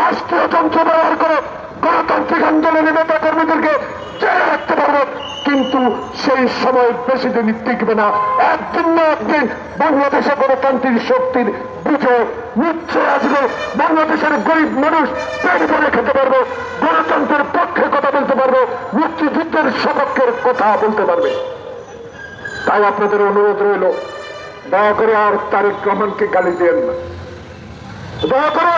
রাষ্ট্রীয় যন্ত্র ব্যবহার করে গণতান্ত্রিক আন্দোলনের নেতা কর্মীদেরকে জেলে রাখতে পারবেন কিন্তু সেই সময় বেশি দিন টিকবে না। একদিন না একদিন বাংলাদেশে গণতান্ত্রিক শক্তির বিজয় নিশ্চয় আসবে। বাংলাদেশের গরিব মানুষ পেট ভরে খেতে পারবে, গণতন্ত্রের পক্ষে কথা বলতে পারবে, মুক্তিযুদ্ধের সপক্ষের কথা বলতে পারবে। তাই আপনাদের অনুরোধ রইল, দয়া করে আর তারেক রহমানকে গালি দেন না। দয়া করে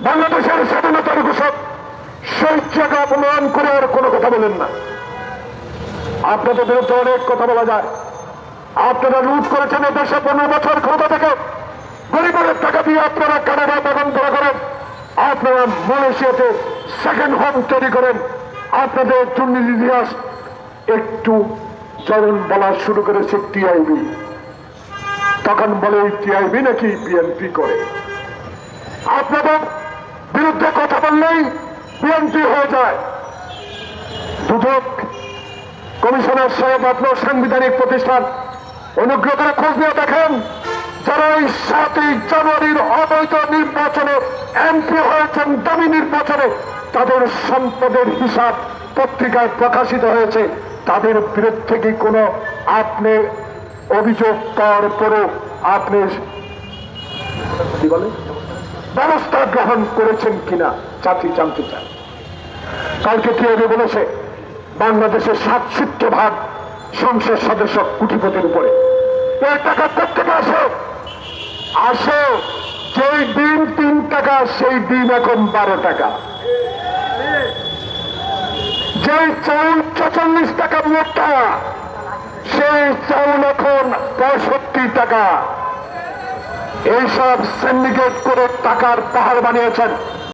বাংলাদেশের স্বাধীনতার ঘোষক শহীদ জায়গা অপমান করে আর কোনো কথা বলেন না। আপনাদের বিরুদ্ধে অনেক কথা বলা যায়। আপনারা লুট করেছেন এই দেশে পনেরো বছর ক্ষমতা থেকে। গরিবের টাকা দিয়ে আপনারা কানাডা বাগান করা করেন। আপনারা মালয়েশিয়াতে সেকেন্ড হোম তৈরি করেন। আপনাদের দুর্নীতি ইতিহাস একটু যখন বলা শুরু করেছে টিআইবি। তখন বলে টিআইবি নাকি বিএনপি করে। আপনাদের বিরুদ্ধে কথা বললেই বিএনপি হয়ে যায়। দুদক কমিশনার সাহেব আপনার সাংবিধানিক প্রতিষ্ঠান অনুগ্রহ করে খোঁজ নিয়ে দেখেন, যারা এই সাতই জানুয়ারির অবৈধ নির্বাচনে এমপি হয়েছেন, দামি নির্বাচনে, তাদের সম্পদের হিসাব পত্রিকায় প্রকাশিত হয়েছে। তাদের বিরুদ্ধে কি কোনো আপনি অভিযোগ পাওয়ার পরও আপনি ব্যবস্থা গ্রহণ করেছেন কিনা জাতি জানতে চায়। কালকে টিআইবি বলেছে, বাংলাদেশের সাতষট্টি ভাগ সংসদ সদস্য কুটিপতির উপরে। টাকা প্রত্যেকে আসে? আসে যেই দিন তিন টাকা, সেই দিন এখন বারো টাকা। যেই চাউল চল্লিশ টাকা মোটা, সেই চাউল এখন পঁয়ষট্টি টাকা। এইসব সিন্ডিকেট করে টাকার পাহাড় বানিয়েছেন।